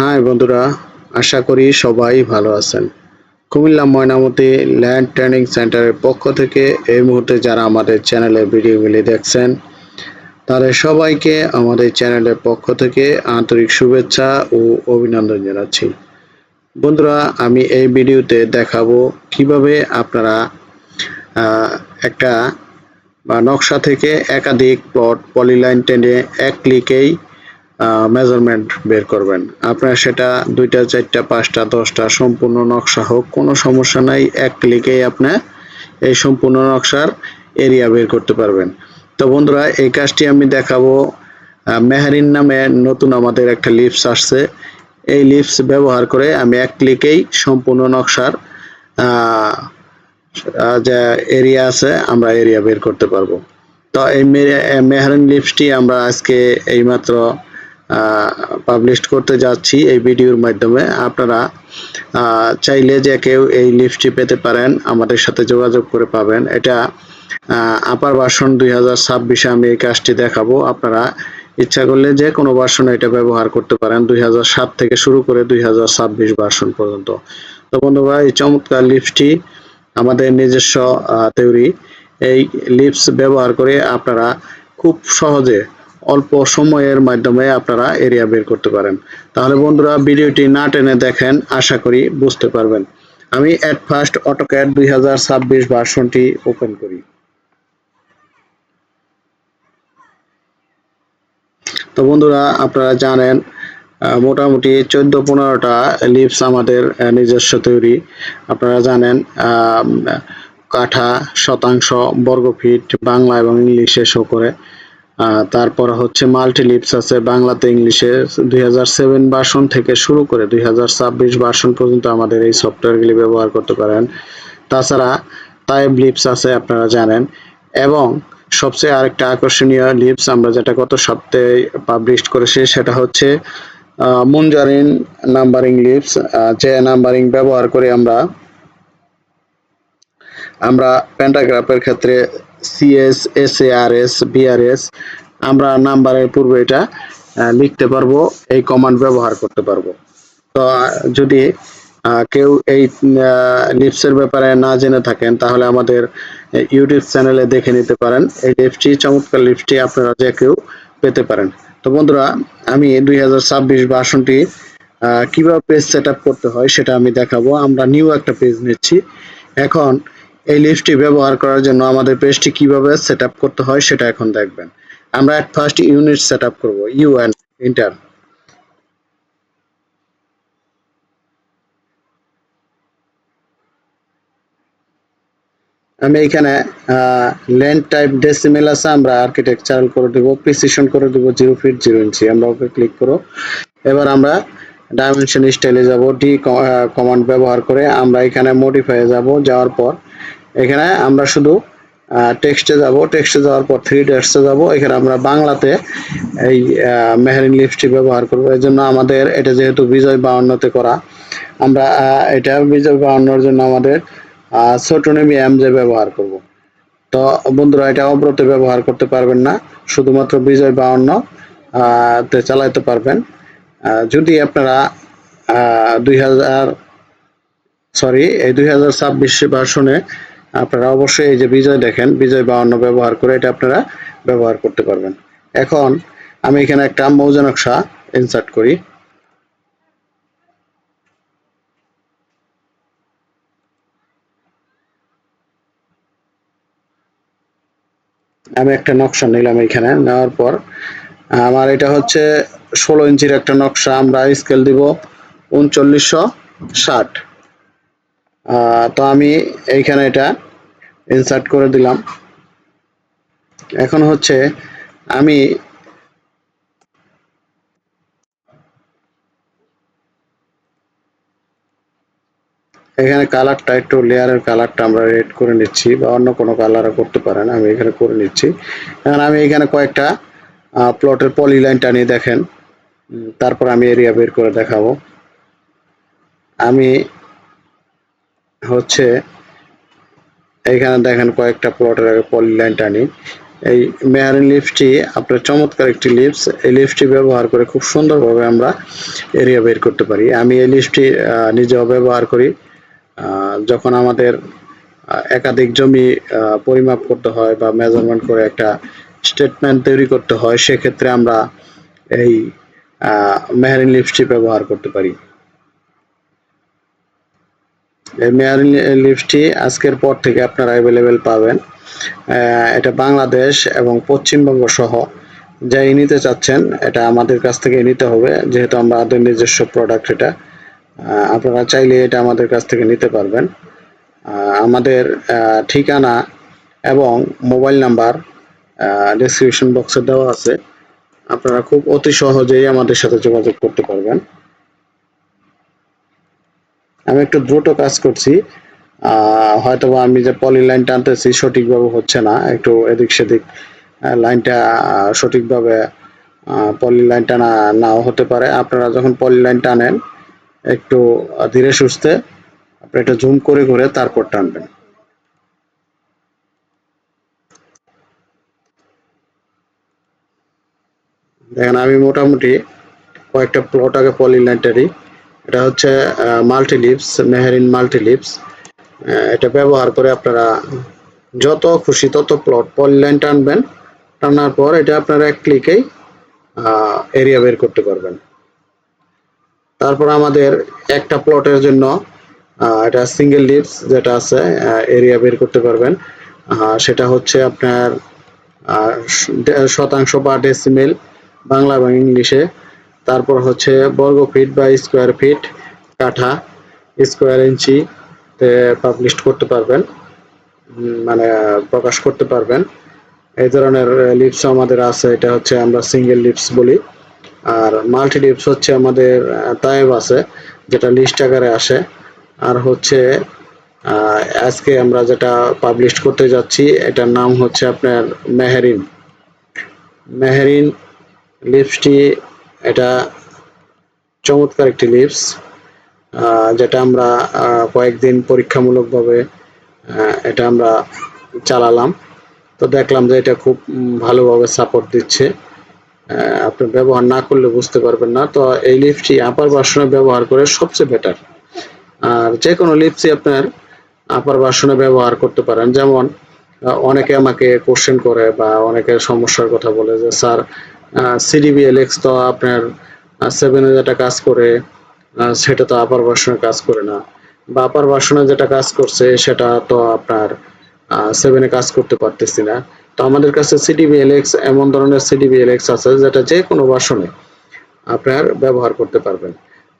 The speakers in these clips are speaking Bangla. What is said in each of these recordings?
হাই বন্ধুরা, আশা করি সবাই ভালো আছেন। কুমিল্লা ময়নামতি ল্যান্ড ট্রেনিং সেন্টারের পক্ষ থেকে এই মুহূর্তে যারা আমাদের চ্যানেলে ভিডিওগুলি দেখছেন, তাদের সবাইকে আমাদের চ্যানেলের পক্ষ থেকে আন্তরিক শুভেচ্ছা ও অভিনন্দন জানাচ্ছি। বন্ধুরা, আমি এই ভিডিওতে দেখাবো কীভাবে আপনারা একটা, বা নকশা থেকে একাধিক প্লট পলিলাইন টেনে এক ক্লিকেই মেজারমেন্ট বের করবেন। আপনার সেটা দুইটা, চারটা, পাঁচটা, দশটা সম্পূর্ণ নকশা হোক, কোনো সমস্যা নাই। এক ক্লিকেই আপনি এই সম্পূর্ণ নকশার এরিয়া বের করতে পারবেন। তো বন্ধুরা, এই কাজটি আমি দেখাবো মেহারিন নামে নতুন আমাদের একটা লিপস আসছে। এই লিপস ব্যবহার করে আমি এক ক্লিকেই সম্পূর্ণ নকশার যে এরিয়া আছে, আমরা এরিয়া বের করতে পারব। তো এই মেহরান লিপসটি আমরা আজকে এইমাত্র পাবলিশ করতে যাচ্ছি এই ভিডিওর মাধ্যমে। আপনারা চাইলে যে কেউ এই লিপসটি পেতে পারেন, আমাদের সাথে যোগাযোগ করে পাবেন। এটা আপার ভার্সন দুই হাজার ছাব্বিশে আমি এই কাজটি দেখাবো। আপনারা ইচ্ছা করলে যে কোনো ভার্সনে এটা ব্যবহার করতে পারেন, দুই হাজার সাত থেকে শুরু করে দুই হাজার ছাব্বিশ ভার্সন পর্যন্ত। তো বন্ধুরা, এই চমৎকার লিপসটি আমাদের নিজস্ব তৈরি এই লিপস ব্যবহার করে আপনারা খুব সহজে অল্প সময়ের মাধ্যমে আপনারা এরিয়া বের করতে পারেন। তাহলে বন্ধুরা, ভিডিওটি না টেনে দেখেন, আশা করি বুঝতে পারবেন। আমি অ্যাট ফার্স্ট অটোক্যাড দুই ভার্সনটি ওপেন করি। তো বন্ধুরা, আপনারা জানেন মোটামুটি চোদ্দ পনেরোটা লিপস আমাদের নিজস্ব তৈরি। আপনারা জানেন কাঠা শতাংশ বর্গফিট বাংলা এবং ইংলিশে শো করে। তারপর হচ্ছে মাল্টি লিপস আছে, বাংলাতে ইংলিশে। দুই হাজার ভার্সন থেকে শুরু করে দুই হাজার ছাব্বিশ ভার্সন পর্যন্ত আমাদের এই সফটওয়্যারগুলি ব্যবহার করতে পারেন। তাছাড়া টাইপ লিপস আছে, আপনারা জানেন। এবং সবচেয়ে আরেকটা আকর্ষণীয় লিপস আমরা যেটা গত সপ্তাহে পাবলিশ করেছি, সেটা হচ্ছে মুঞ্জারিন নাম্বারিং লিপস যে নাম্বারিং ব্যবহার করে আমরা আমরা প্যান্টাগ্রাফের ক্ষেত্রে CS S A R S BRS আমরা নাম্বারের পূর্বে এটা লিখতে পারব, এই কমান্ড ব্যবহার করতে পারব। তো যদি কেউ এই লিপসের ব্যাপারে না জেনে থাকেন, তাহলে আমাদের ইউটিউব চ্যানেলে দেখে নিতে পারেন। এই লিপসটি চমৎকার লিপসটি আপনারা যে কেউ পেতে পারেন। তো বন্ধুরা, আমি দুই হাজার ছাব্বিশ ভার্সনটি কীভাবে পেজ সেট করতে হয় সেটা আমি দেখাবো। আমরা নিউ একটা পেজ নিচ্ছি। এখন এই লিস্টটি ব্যবহার করার জন্য আমাদের পেজটি কীভাবে সেট করতে হয় সেটা এখন দেখবেন। আমরা at first unit set up করব ইউ অ্যান্ড ইন্টার আমি এখানে ল্যান্ড টাইপ ডেসিমেল আছে, আমরা আর্কিটেকচারাল করে দেবো প্রিসিশন করে দেবো জিরো ফিট জিরো ইঞ্চি আমরা ওকে ক্লিক করো। এবার আমরা ডাইমেনশন স্টাইলে যাব ডি কমান্ড ব্যবহার করে আমরা এখানে মডিফাই যাব, যাওয়ার পর এখানে আমরা শুধু টেক্সটে যাব। টেক্সটে যাওয়ার পর থ্রি ডেটসে যাব। এখানে আমরা বাংলাতে এই মেহরিন লিপসটি ব্যবহার করব। এর জন্য আমাদের এটা যেহেতু বিজয় বাউন্নতে করা, আমরা এটা বিজয় বাউন্নর জন্য আমাদের ছোটনেমি এম যে ব্যবহার করব। তো বন্ধুরা, এটা অব্রতে ব্যবহার করতে পারবেন না। শুধুমাত্র বিজয় বাউন্ন তে চালাইতে পারবেন। যদি আপনারা দুই হাজার সরি এই দুই হাজার ছাব্বিশ ভার্সনে আপনারা অবশ্যই এই যে বিজয় দেখেন, বিজয় বাউন্ন ব্যবহার করে এটা আপনারা ব্যবহার করতে পারবেন। এখন আমি এখানে একটা মৌজা নকশা ইনসার্ট করি। আমি একটা নকশা নিলাম এখানে, নেওয়ার পর, আমার এটা হচ্ছে ষোলো ইঞ্চির একটা নকশা, আমরা স্কেল দিব উনচল্লিশশো ষাট। তো আমি এইখানে এটা ইনসার্ট করে দিলাম। এখন হচ্ছে আমি এখানে কালারটা একটু লেয়ারের কালারটা আমরা রেড করে নিচ্ছি বা অন্য কোনো কালারও করতে পারেন, আমি এখানে করে নিচ্ছি। এখন আমি এখানে কয়েকটা প্লটের পলি লাইন টানিয়ে দেখেন। তারপর আমি এরিয়া বের করে দেখাবো। আমি হচ্ছে এইখানে দেখেন কয়েকটা প্লটের আগে পলি লাইন টানি এই মেয়ারিন লিপসটি আপনার চমৎকার একটি লিপস এই লিপসটি ব্যবহার করে খুব সুন্দরভাবে আমরা এরিয়া বের করতে পারি। আমি এই আহ, নিজেও ব্যবহার করি। যখন আমাদের একাধিক জমি পরিমাপ করতে হয় বা মেজারমেন্ট করে একটা স্টেটমেন্ট তৈরি করতে হয় সেক্ষেত্রে আমরা এই মেহারিন লিপসটি ব্যবহার করতে পারি। এই মেয়ারিন লিপসটি আজকের পর থেকে আপনারা অ্যাভেলেবেল পাবেন। এটা বাংলাদেশ এবং পশ্চিমবঙ্গ সহ। যাই নিতে চাচ্ছেন, এটা আমাদের কাছ থেকে নিতে হবে, যেহেতু আমরা আমাদের নিজস্ব প্রোডাক্ট এটা। আপনারা চাইলে এটা আমাদের কাছ থেকে নিতে পারবেন। আমাদের ঠিকানা এবং মোবাইল নাম্বার ডিসক্রিপশন বক্সে দেওয়া আছে। আপনারা খুব অতি সহজেই আমাদের সাথে যোগাযোগ করতে পারবেন। আমি একটু দ্রুত কাজ করছি। আহ, হয়তোবা আমি যে পলি লাইন টানতেছি সঠিকভাবে হচ্ছে না। একটু এদিক সেদিক লাইনটা সঠিকভাবে পলি লাইন টানা নাও হতে পারে। আপনারা যখন পলি লাইন টানেন একটু ধীরে সুস্থে আপনি একটু জুম করে করে তারপর টানবেন। দেখেন আমি মোটামুটি কয়েকটা প্লট আগে পলি লাইনটারই এটা হচ্ছে মাল্টি লিপস মেহেরিন মাল্টি লিপস এটা ব্যবহার করে আপনারা যত খুশি তত প্লট পলি লাইন টানবেন, টানার পর এটা আপনারা এক ক্লিকেই এরিয়া বের করতে পারবেন। তারপর আমাদের একটা প্লটের জন্য এটা সিঙ্গেল লিপস যেটা আছে এরিয়া বের করতে পারবেন। সেটা হচ্ছে আপনার শতাংশ বা ডেসিমেল বাংলা এবং ইংলিশে তারপর হচ্ছে বর্গ ফিট বা স্কোয়ার ফিট কাঠা, স্কোয়ার ইঞ্চি পাবলিশ করতে পারবেন মানে প্রকাশ করতে পারবেন। এই ধরনের লিপস আমাদের আছে, এটা হচ্ছে আমরা সিঙ্গেল লিপস বলি। আর মাল্টি লিপস হচ্ছে আমাদের তায়েব আছে, যেটা লিস্ট আকারে আসে। আর হচ্ছে আজকে আমরা যেটা পাবলিশ করতে যাচ্ছি, এটার নাম হচ্ছে আপনার মেহেরিন। মেহেরিন লিপসটি এটা চমৎকার একটি লিপস যেটা আমরা কয়েকদিন পরীক্ষামূলকভাবে এটা আমরা চালালাম। তো দেখলাম যে এটা খুব ভালোভাবে সাপোর্ট দিচ্ছে। আপনি ব্যবহার না করলে বুঝতে পারবেন না। তো এই লিপসটি আপার বাসনে ব্যবহার করে সবচেয়ে বেটার আর যে কোনো লিপসই আপনার আপার বাসনে ব্যবহার করতে পারেন। যেমন অনেকে আমাকে কোশ্চেন করে বা অনেকে সমস্যার কথা বলে যে, স্যার সিডিবি এলেক্স তো আপনার সেভেনে যেটা কাজ করে সেটা তো আপার বাসনে কাজ করে না। বা আপার বাসনে যেটা কাজ করছে সেটা তো আপনার সেভেনে কাজ করতে পারতেছি না। তো আমাদের কাছে সিডিবি এলেক্স এমন ধরনের সিডিবি এলেক্স আছে যেটা যে কোনো বাসনে আপনার ব্যবহার করতে পারবেন।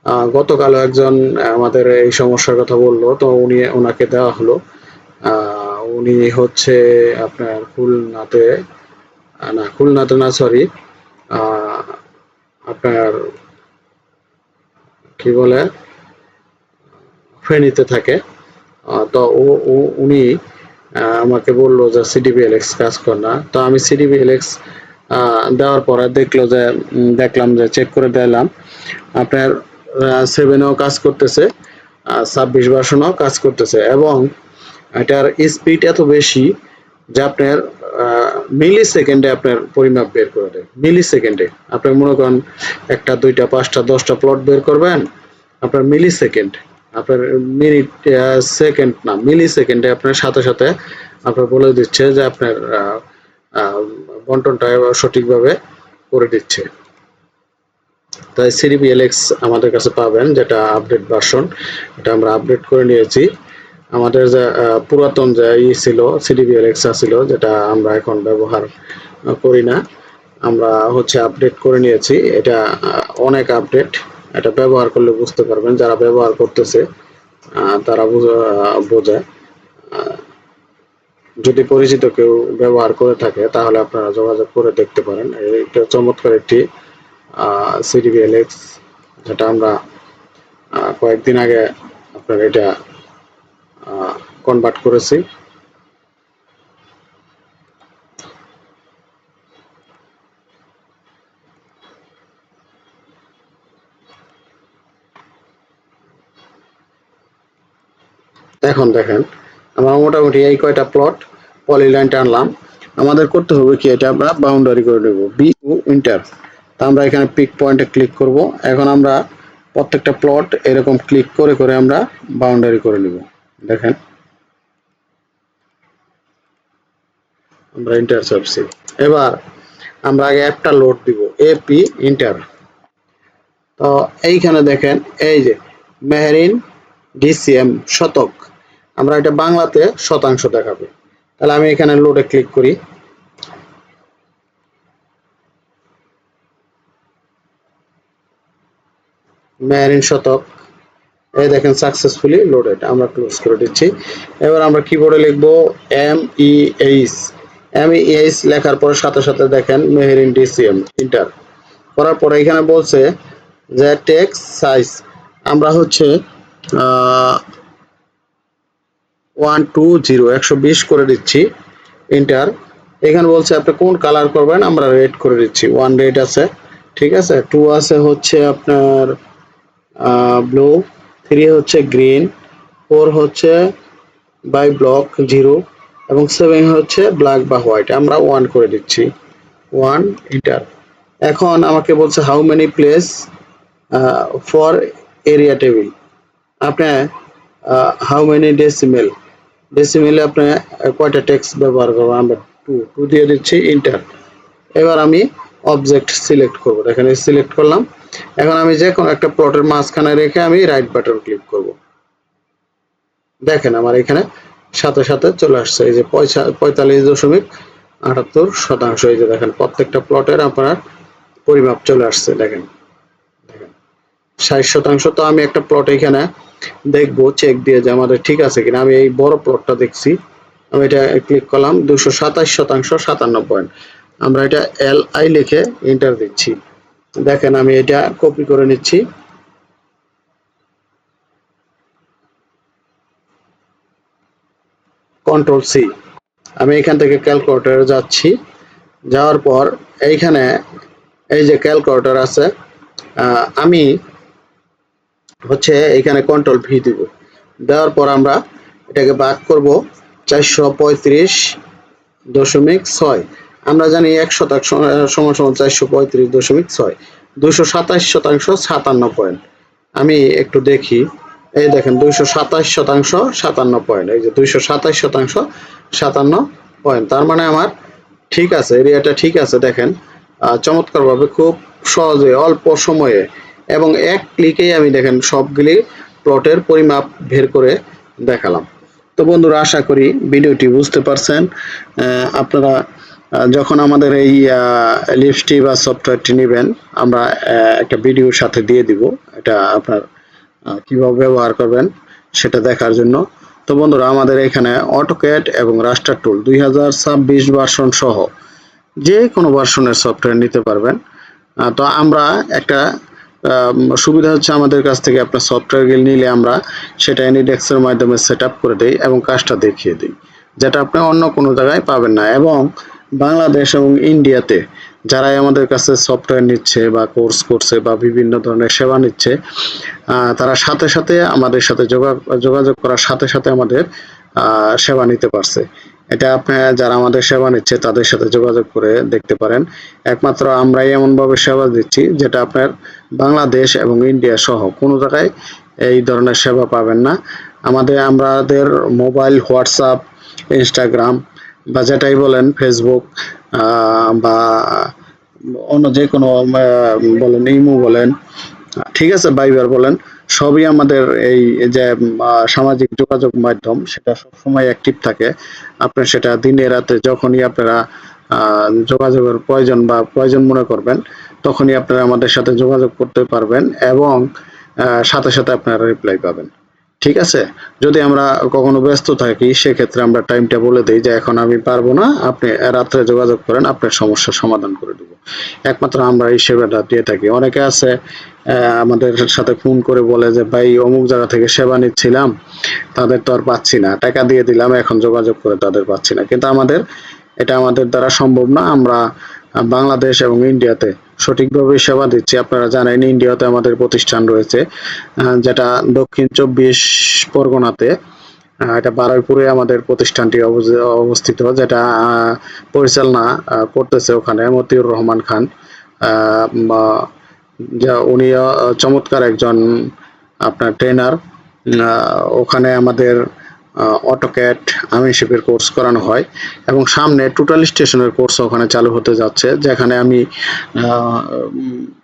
আহ, গতকালও একজন আমাদের এই সমস্যার কথা বলল তো উনি ওনাকে দেওয়া হলো। উনি হচ্ছে আপনার খুলনাতে না খুলনাতে না সরি আপনার, কি বলে, ফেনীতে থাকে। তো ও উনি আমাকে বলল যে সিডিবি এলেক্স কাজ কর না। তো আমি সিডিবি এলেক্স দেওয়ার পরে দেখল যে দেখলাম যে চেক করে দিলাম। আপনার সেভেনেও কাজ করতেছে ছাব্বিশ ভার্সনও কাজ করতেছে। এবং এটার স্পিড এত বেশি যে আপনার মিলি সেকেন্ডে আপনার পরিমাপ বের করে দেয় মিলি সেকেন্ডে আপনার মনে করেন একটা, দুইটা, পাঁচটা, দশটা প্লট বের করবেন, আপনার মিলি সেকেন্ড আপনার মিনিট সেকেন্ড না মিলি সেকেন্ডে আপনার সাথে সাথে আপনার বলে দিচ্ছে যে আপনার বন্টনটা সঠিকভাবে করে দিচ্ছে। তাই সিডিবি এলএক্স আমাদের কাছে পাবেন যেটা আপডেট ভার্সন এটা আমরা আপডেট করে নিয়েছি। আমাদের যে পুরাতন যে ই ছিল সিডিবি এলএক্স ছিল যেটা আমরা এখন ব্যবহার করি না। আমরা হচ্ছে আপডেট করে নিয়েছি। এটা অনেক আপডেট এটা ব্যবহার করলে বুঝতে পারবেন যারা ব্যবহার করতেছে তারা বুঝ- আহ, যদি পরিচিত কেউ ব্যবহার করে থাকে তাহলে আপনারা যোগাযোগ করে দেখতে পারেন। এটা চমৎকার একটি সিডিবি এলএক্স যেটা আমরা কয়েকদিন আগে আপনার এটা কনভার্ট করেছি। এখন দেখেন, আমরা মোটামুটি এই কয়টা প্লট পলিলাইন টানলাম আমাদের করতে হবে কি, এটা আমরা বাউন্ডারি করে নেব বি ও ইন্টার তা আমরা এখানে পিক পয়েন্টে ক্লিক করব। এখন আমরা প্রত্যেকটা প্লট এরকম ক্লিক করে করে আমরা বাউন্ডারি করে নিব। দেখেন। আমরা ইন্টার চাপছি এবার আমরা আগে অ্যাপটা লোড দিব এপি ইন্টার তো এইখানে দেখেন, এই যে, মেহরিন ডিসিএম শতক। আমরা এটা বাংলাতে শতাংশ দেখাবে। তাহলে আমি এখানে লোডে ক্লিক করি। মেহরিন শতক। এই দেখেন সাকসেসফুলি লোডেড আমরা ক্লোজ করে দিচ্ছি। এবার আমরা কিবোর্ডে লিখব M E H M H লেখার পর সাথে সাথে দেখেন মেহেরিন ডিসিএম ইন্টার। করার পরে এখানে বলছে যে টেক্স সাইজ আমরা হচ্ছে ওয়ান টু জিরো একশো বিশ করে দিচ্ছি, ইন্টার। এখানে বলছে আপনি কোন কালার করবেন, আমরা রেড করে দিচ্ছি। ওয়ান রেড আছে, ঠিক আছে? টু আছে হচ্ছে আপনার ব্লু থ্রি হচ্ছে গ্রিন ফোর হচ্ছে বাই ব্লক জিরো এবং সেভেন হচ্ছে ব্ল্যাক বা হোয়াইট আমরা ওয়ান করে দিচ্ছি। ওয়ান ইন্টার এখন আমাকে বলছে how many place for area table আপনি হাউ মেনি ডেসিমেল ডেসিমেলে আপনি কয়টা টেক্সট ব্যবহার করব আমরা টু টু দিয়ে দিচ্ছি ইন্টার এবার আমি অবজেক্ট সিলেক্ট করব। এখানে সিলেক্ট করলাম। এখন আমি যে কোনো একটা প্লটের মাঝখানে রেখে আমি রাইট বাটন ক্লিক করব। দেখেন আমার এখানে সাথে সাথে চলে আসছে। এই যে পঁয়তাল্লিশ দশমিক আটাত্তর শতাংশ। এই যে দেখেন, প্রত্যেকটা প্লটের আপনার পরিমাপ চলে আসছে, দেখেন। দেখেন, ষাট শতাংশ তো আমি একটা প্লট এখানে দেখব চেক দিয়ে যে আমাদের ঠিক আছে কিনা। আমি এই বড় প্লটটা দেখছি। আমি এটা ক্লিক করলাম দুশো সাতাশ শতাংশ সাতান্ন পয়েন্ট আমরা এটা এল আই লিখে এন্টার দিচ্ছি। দেখেন, আমি এটা কপি করে নিচ্ছি। কন্ট্রোল সি আমি এখান থেকে ক্যালকুলেটরে যাচ্ছি। যাওয়ার পর এইখানে এই যে ক্যালকুলেটর আছে আমি হচ্ছে এখানে কন্ট্রোল ভি দিব। দেওয়ার পর আমরা এটাকে ভাগ করব চারশো পঁয়ত্রিশ দশমিক ছয়। আমরা জানি এক শতাংশ সমান সমান চারশো পঁয়ত্রিশ দশমিক ছয়। দুশো সাতাশ শতাংশ সাতান্ন পয়েন্ট। আমি একটু দেখি। এই দেখেন, দুইশো সাতাশ শতাংশ সাতান্ন পয়েন্ট এই যে দুইশো সাতাশ শতাংশ সাতান্ন পয়েন্ট তার মানে আমার ঠিক আছে, এরিয়াটা ঠিক আছে, দেখেন। চমৎকারভাবে খুব সহজে, অল্প সময়ে। এবং এক ক্লিকেই আমি দেখেন সবগুলি প্লটের পরিমাপ বের করে দেখালাম। তো বন্ধুরা, আশা করি ভিডিওটি বুঝতে পারছেন। আপনারা যখন আমাদের এই লিপসটি বা সফটওয়্যারটি নেবেন, আমরা একটা ভিডিওর সাথে দিয়ে দিব। এটা আপনার কীভাবে ব্যবহার করবেন সেটা দেখার জন্য। তো বন্ধুরা, আমাদের এখানে অটোক্যাড এবং রাস্টার টুল দুই হাজার ছাব্বিশ ভার্সন সহ যে কোনো ভার্সনের সফটওয়্যার নিতে পারবেন। তো আমরা একটা সুবিধা হচ্ছে আমাদের কাছ থেকে আপনার সফটওয়্যার নিলে আমরা সেটা এনিডেক্সের মাধ্যমে সেট করে দিই এবং কাজটা দেখিয়ে দিই, যেটা আপনি অন্য কোনো জায়গায় পাবেন না। এবং বাংলাদেশ এবং ইন্ডিয়াতে যারাই আমাদের কাছে সফটওয়্যার নিচ্ছে বা কোর্স করছে বা বিভিন্ন ধরনের সেবা নিচ্ছে তারা সাথে সাথে আমাদের সাথে যোগাযোগ করার সাথে সাথে আমাদের সেবা নিতে পারছে। এটা আপনি যারা আমাদের সেবা নিচ্ছে তাদের সাথে যোগাযোগ করে দেখতে পারেন। একমাত্র আমরাই এমনভাবে সেবা দিচ্ছি যেটা আপনার বাংলাদেশ এবং ইন্ডিয়া সহ কোনো জায়গায় এই ধরনের সেবা পাবেন না। আমাদের আমাদের মোবাইল হোয়াটসঅ্যাপ ইনস্টাগ্রাম বা যেটাই বলেন ফেসবুক বা অন্য যে কোনো বলেন, ইমো বলেন, ঠিক আছে, বাইবার বলেন, সবই আমাদের এই যে সামাজিক যোগাযোগ মাধ্যম, সেটা সবসময় অ্যাক্টিভ থাকে। আপনার সেটা দিনে রাতে যখনই আপনারা যোগাযোগের প্রয়োজন বা প্রয়োজন মনে করবেন, তখনই আপনারা আমাদের সাথে যোগাযোগ করতে পারবেন এবং সাথে সাথে আপনারা রিপ্লাই পাবেন। ঠিক আছে? যদি আমরা কখনো ব্যস্ত থাকি, সেক্ষেত্রে আমরা টাইমটা বলে দিই যে এখন আমি পারব না। আপনি রাত্রে যোগাযোগ করেন, আপনার সমস্যার সমাধান করে দেবো। একমাত্র আমরা এই সেবাটা দিয়ে থাকি। অনেকে আছে আমাদের সাথে ফোন করে বলে যে, ভাই, অমুক জায়গা থেকে সেবা নিচ্ছিলাম, তাদের তো আর পাচ্ছি না। টাকা দিয়ে দিলাম, এখন যোগাযোগ করে তাদের পাচ্ছি না। কিন্তু আমাদের, এটা আমাদের দ্বারা সম্ভব না। আমরা বাংলাদেশ এবং ইন্ডিয়াতে সঠিকভাবে সেবা দিচ্ছি। আপনারা জানেন, ইন্ডিয়াতে আমাদের প্রতিষ্ঠান রয়েছে যেটা দক্ষিণ চব্বিশ পরগনাতে এটা বারুইপুরে আমাদের প্রতিষ্ঠানটি অবস্থিত, যেটা পরিচালনা করতেছে ওখানে মতিউর রহমান খান। যা উনিও চমৎকার একজন আপনার ট্রেনার ওখানে আমাদের অটোক্যাট আমিনশিপের কোর্স করানো হয় এবং সামনে টোটাল স্টেশনের কোর্স ওখানে চালু হতে যাচ্ছে, যেখানে আমি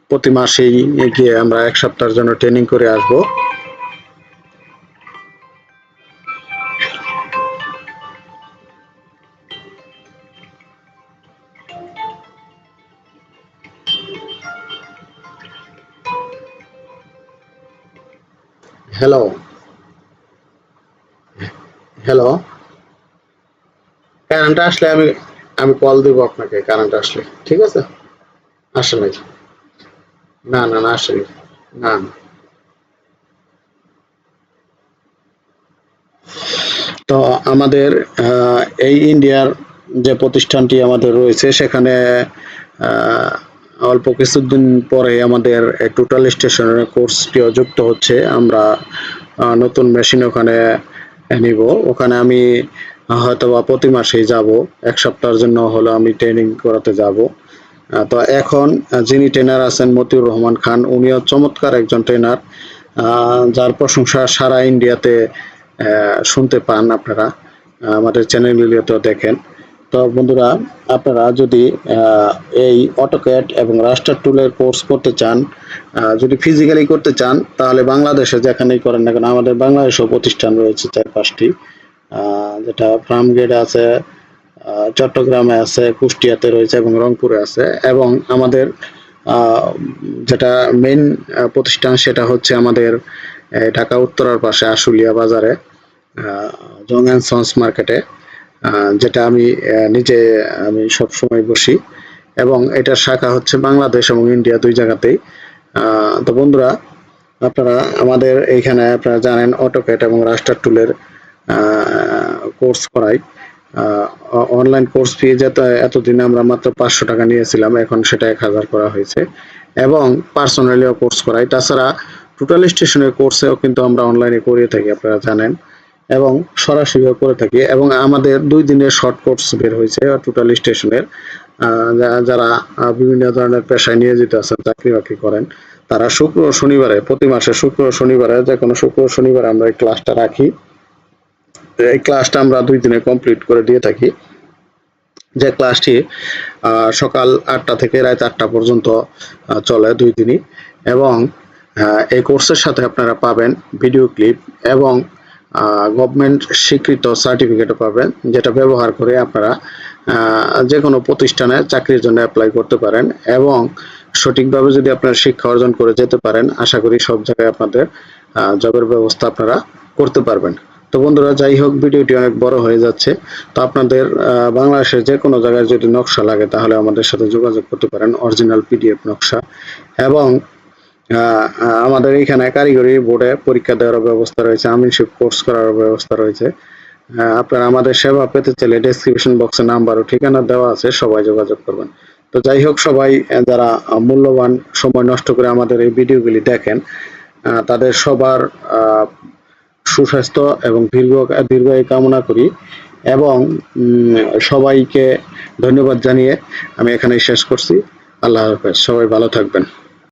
প্রতি মাসেই গিয়ে আমরা এক সপ্তাহের জন্য ট্রেনিং করে আসব। হ্যালো হ্যালো কারেন্ট আসলে আমি আমি কল দিব আপনাকে কারেন্ট আসলে, ঠিক আছে? আসে নাই না না না, আসেনি। না। তো আমাদের এই ইন্ডিয়ার যে প্রতিষ্ঠানটি আমাদের রয়েছে, সেখানে অল্প কিছুদিন পরে আমাদের টোটাল স্টেশনের কোর্সটিও যুক্ত হচ্ছে। আমরা নতুন মেশিন ওখানে নিব। ওখানে আমি হয়তো বা প্রতি মাসেই যাব। এক সপ্তাহের জন্য হলো আমি ট্রেনিং করাতে যাব। তো এখন যিনি ট্রেনার আছেন মতিউর রহমান খান, উনিও চমৎকার একজন ট্রেনার যার প্রশংসা সারা ইন্ডিয়াতে শুনতে পান আপনারা। আমাদের তো দেখেন। তো বন্ধুরা, আপনারা যদি এই অটোক্যাট এবং রাস্টার টুলের কোর্স করতে চান যদি ফিজিক্যালি করতে চান, তাহলে বাংলাদেশে যেখানেই করেন না কেন, আমাদের বাংলাদেশেও প্রতিষ্ঠান রয়েছে চার পাঁচটি যেটা ফার্মগেটে আছে চট্টগ্রামে আছে, কুষ্টিয়াতে রয়েছে এবং রংপুরে আছে। এবং আমাদের যেটা মেন প্রতিষ্ঠান, সেটা হচ্ছে আমাদের ঢাকা উত্তরার পাশে আশুলিয়া বাজারে জং অ্যান্ড সন্স মার্কেটে। যেটা আমি নিজে আমি সব সময় বসি। এবং এটার শাখা হচ্ছে বাংলাদেশ এবং ইন্ডিয়া দুই জায়গাতেই। তো বন্ধুরা, আপনারা আমাদের এইখানে আপনারা জানেন অটোকেট এবং রাস্টার টুলের কোর্স করাই। অনলাইন কোর্স ফি যেত, এতদিন আমরা মাত্র পাঁচশো টাকা নিয়েছিলাম, এখন সেটা এক হাজার করা হয়েছে। এবং পার্সোনালিও কোর্স করাই। তাছাড়া টোটাল স্টেশনের কোর্সেও কিন্তু আমরা অনলাইনে করিয়ে থাকি, আপনারা জানেন। এবং সরাসরিও করে থাকি এবং আমাদের দুই দিনের শর্ট কোর্স বের হয়েছে টোটাল স্টেশনের যারা বিভিন্ন ধরনের পেশায় নিয়োজিত আছেন, চাকরি বাকরি করেন, তারা শুক্র শনিবারে, প্রতি মাসে শুক্র শনিবারে, যে কোনো শুক্র শনিবারে আমরা এই ক্লাসটা রাখি। এই ক্লাসটা আমরা দুই দিনে কমপ্লিট করে দিয়ে থাকি। যে ক্লাসটি সকাল আটটা থেকে রাত আটটা পর্যন্ত চলে দুই দিনই। এবং এই কোর্সের সাথে আপনারা পাবেন ভিডিও ক্লিপ এবং গভর্নমেন্ট স্বীকৃত সার্টিফিকেটও পাবেন, যেটা ব্যবহার করে আপনারা যে কোনো প্রতিষ্ঠানে চাকরির জন্য অ্যাপ্লাই করতে পারেন এবং সঠিকভাবে যদি আপনারা শিক্ষা অর্জন করে যেতে পারেন, আশা করি সব জায়গায় আপনাদের জবের ব্যবস্থা আপনারা করতে পারবেন। তো বন্ধুরা, যাই হোক, ভিডিওটি অনেক বড় হয়ে যাচ্ছে। তো আপনাদের বাংলাদেশের যে কোনো জায়গায় যদি নকশা লাগে, তাহলে আমাদের সাথে যোগাযোগ করতে পারেন অরিজিনাল পিডিএফ নকশা এবং আমাদের এখানে কারিগরি বোর্ডে পরীক্ষা দেওয়ার ব্যবস্থা রয়েছে, আমিনশিপ কোর্স করার ব্যবস্থা রয়েছে। আপনারা আমাদের সেবা পেতে চাইলে ডেসক্রিপশন বক্সে নাম্বার ও ঠিকানা দেওয়া আছে, সবাই যোগাযোগ করবেন। তো যাই হোক, সবাই যারা মূল্যবান সময় নষ্ট করে আমাদের এই ভিডিওগুলি দেখেন তাদের সবার সুস্বাস্থ্য এবং দীর্ঘ, দীর্ঘায়ু কামনা করি এবং সবাইকে ধন্যবাদ জানিয়ে আমি এখানেই শেষ করছি। আল্লাহ হাফেজ, সবাই ভালো থাকবেন।